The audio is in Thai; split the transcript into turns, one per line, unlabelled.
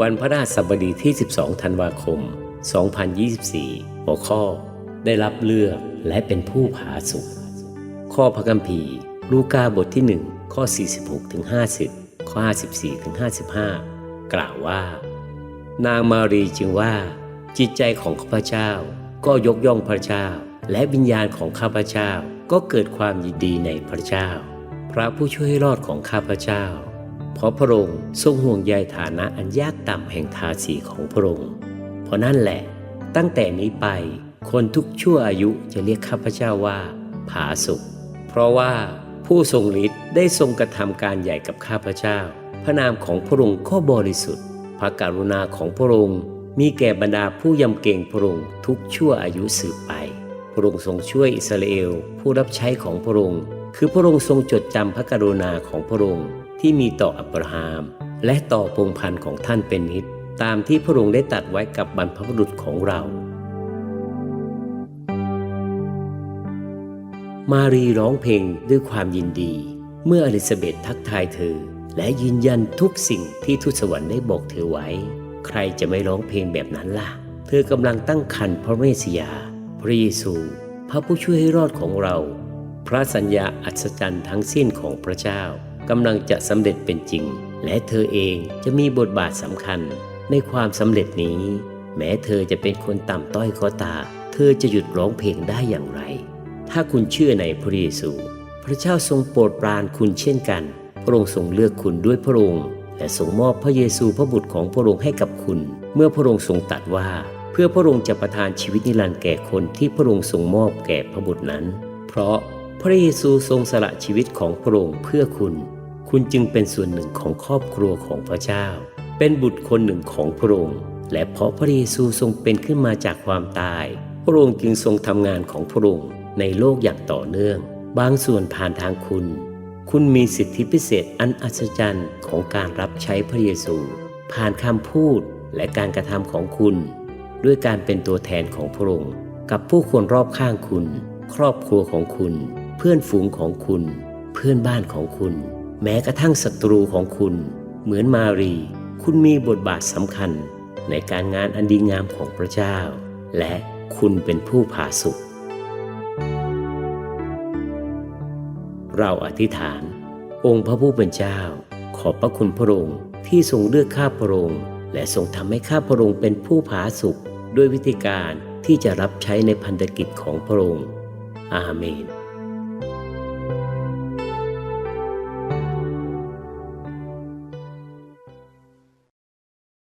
วันพระราชสบดีที่ 12 ธันวาคม 2024 หัวข้อ ได้รับเลือกและเป็นผู้ผาสุกข้อพระคัมภีร์ ลูกาบทที่ 1 ข้อ 46ถึง50 ข้อ 54ถึง55 กล่าวว่า นางมารีจึงว่า จิตใจของข้าพเจ้า ก็ยกย่องพระเจ้า และวิญญาณของข้าพเจ้าก็เกิดความยินดีในพระเจ้า พระผู้ช่วยให้รอดของข้าพเจ้า เพราะพระองค์ทรงห่วงใยฐานะอันยากต่ำแห่งทาสีของพระองค์ เพราะนั่นแหละ ตั้งแต่นี้ไปคนทุกชั่วอายุจะเรียกข้าพเจ้าว่า ผาสุกเพราะว่าผู้ทรงฤทธิ์ได้ทรงกระทำการใหญ่กับข้าพเจ้า พระนามของพระองค์ก็บริสุทธิ์ พระกรุณาของพระองค์มีแก่บรรดาผู้ยำเกรงพระองค์ทุกชั่วอายุสืบไป พระองค์ทรงช่วยอิสราเอลผู้รับใช้ของพระองค์ คือพระองค์ทรงจดจำพระกรุณาของพระองค์ ที่มีต่ออับราฮัมและต่อพงพันธ์ของท่านเป็นนิด ตามที่พระองค์ได้ตัดไว้กับบรรพบุรุษของเรา มารีร้องเพลงด้วยความยินดี เมื่ออลิซาเบธทักทายเธอ และยืนยันทุกสิ่งที่ทูตสวรรค์ได้บอกเธอไว้ ใครจะไม่ร้องเพลงแบบนั้นล่ะ เธอกำลังตั้งครรภ์พระเมสยา พระเยซู พระผู้ช่วยให้รอดของเรา พระสัญญาอัศจรรย์ทั้งสิ้นของพระเจ้า กำลังจะสำเร็จเป็นจริง และเธอเองจะมีบทบาทสำคัญในความสำเร็จนี้ แม้เธอจะเป็นคนต่ำต้อยก็ตา เธอจะหยุดร้องเพลงได้อย่างไร ถ้าคุณเชื่อในพระเยซู พระเจ้าทรงโปรดปรานคุณเช่นกัน พระองค์ทรงเลือกคุณด้วยพระองค์และทรงมอบพระเยซูพระบุตรของพระองค์ให้กับคุณ เมื่อพระองค์ทรงตัดว่า เพื่อพระองค์จะประทานชีวิตนิรันดร์แก่คนที่พระองค์ทรงมอบแก่พระบุตรนั้น เพราะพระเยซูทรงสละชีวิตของพระองค์เพื่อคุณ คุณจึงเป็นส่วนหนึ่งของครอบครัวของพระเจ้า เป็นบุตรคนหนึ่งของพระองค์ และเพราะพระเยซูทรงเป็นขึ้นมาจากความตาย พระองค์จึงทรงทำงานของพระองค์ในโลกอย่างต่อเนื่อง บางส่วนผ่านทางคุณ คุณมีสิทธิพิเศษอันอัศจรรย์ของการรับใช้พระเยซู ผ่านคำพูดและการกระทำของคุณ ด้วยการเป็นตัวแทนของพระองค์กับผู้คนรอบข้างคุณ ครอบครัวของคุณ เพื่อนฝูงของคุณ เพื่อนบ้านของคุณ แม้กระทั่งศัตรูของคุณ เหมือนมารี คุณมีบทบาทสำคัญในการงานอันดีงามของพระเจ้า และคุณเป็นผู้ผาสุกเราอธิษฐาน องค์พระผู้เป็นเจ้า ขอบพระคุณพระองค์ที่ทรงเลือกข้าพระองค์และทรงทำให้ข้าพระองค์เป็นผู้ผาสุกด้วยวิธีการที่จะรับใช้ในพันธกิจของพระองค์ อาเมน